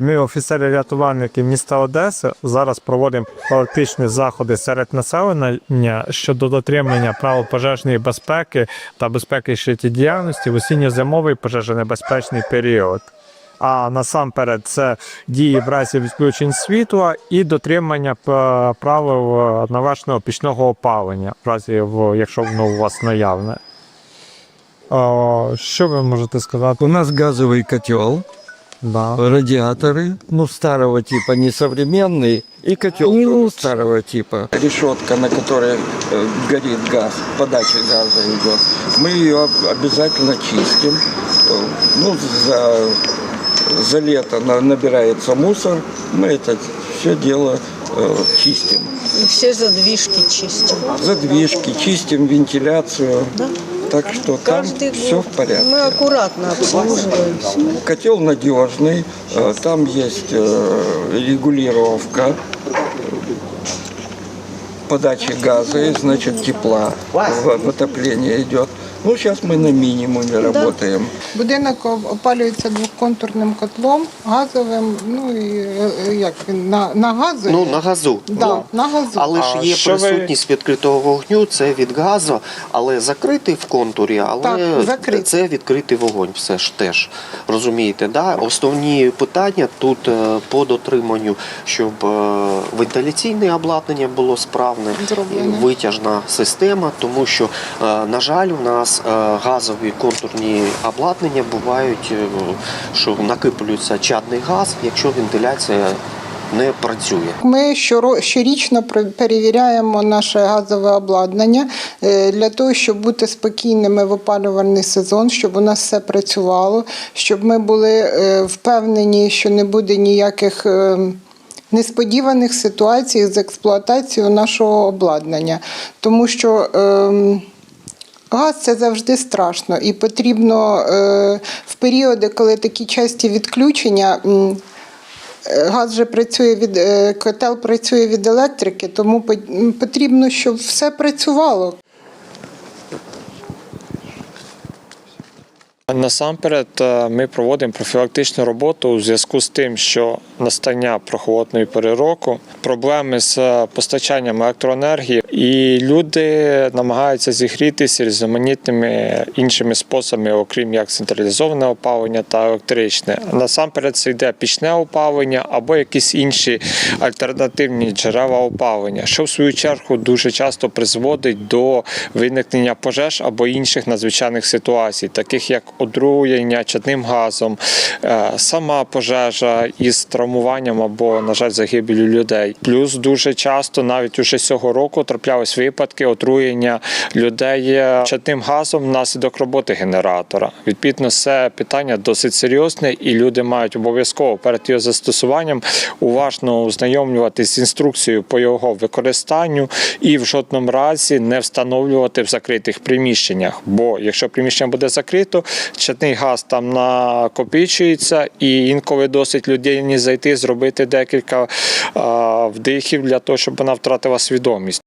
Ми, офіцери-рятувальники міста Одеси, зараз проводимо практичні заходи серед населення щодо дотримання правил пожежної безпеки та безпеки життєдіяльності в осінньо-зимовий пожежонебезпечний період. А насамперед це дії в разі відключень світла і дотримання правил належного пічного опалення, в разі якщо воно у вас наявне. Що ви можете сказати? У нас газовый котел, Да. радиаторы, ну, старого типа, не современный, и котел тоже старого типа. Решетка, на которой э, горит газ, подача газа идет. Мы ее об- обязательно чистим. Э, Ну, за, за лето на- набирается мусор, мы это все дело э, чистим. Все задвижки чистим. Задвижки, чистим вентиляцию. Так что там Каждый все год в порядке. мы аккуратно обслуживаемся. Котел надежный, э, там есть э, регулировка э, подачи газа, значит тепла, в отопление идет. Ну, сейчас мы на минимуме работаем. Будинок опалюється двоконтурним котлом, газовим, ну і е, е, як він, на, на газу. Ну, на газу. Да, Ну, на газу. Але А ж є що ви- присутність відкритого вогню, це від газу, але закритий в контурі, але Так, закритий. це відкритий вогонь, все ж теж. Розумієте, да? Основні питання тут е, по дотриманню, щоб е, вентиляційне обладнання було справне, Зроблене. витяжна система, тому що, е, на жаль, у нас е, газові контурні обладнання бувають, е, що накиплюється чадний газ, якщо вентиляція не працює. Ми щорічно перевіряємо наше газове обладнання е, для того, щоб бути спокійними в опалювальний сезон, щоб у нас все працювало, щоб ми були впевнені, що не буде ніяких. Несподіваних ситуацій з експлуатацією нашого обладнання, тому що ем, Газ це завжди страшно, і потрібно е, в періоди, коли такі часті відключення. е, Газ же працює від е, котел працює від електрики, тому потрібно, щоб все працювало. Насамперед ми проводимо профілактичну роботу у зв'язку з тим, що настання прохолодної пори року, проблеми з постачанням електроенергії, і люди намагаються зігрітися різноманітними іншими способами, окрім як централізоване опалення та електричне. Насамперед це йде пічне опалення або якісь інші альтернативні джерела опалення, що в свою чергу дуже часто призводить до виникнення пожеж або інших надзвичайних ситуацій, таких як отруєння чадним газом, е, сама пожежа із травмуванням або, на жаль, загибелю людей. Плюс дуже часто, навіть уже цього року, траплялись випадки отруєння людей е, чадним газом внаслідок роботи генератора. Відповідно, це питання досить серйозне, і люди мають обов'язково перед його застосуванням уважно ознайомлюватися з інструкцією по його використанню і в жодному разі не встановлювати в закритих приміщеннях. Бо якщо приміщення буде закрито, чадний газ там накопичується, і інколи досить людині зайти, зробити декілька вдихів для того, щоб вона втратила свідомість.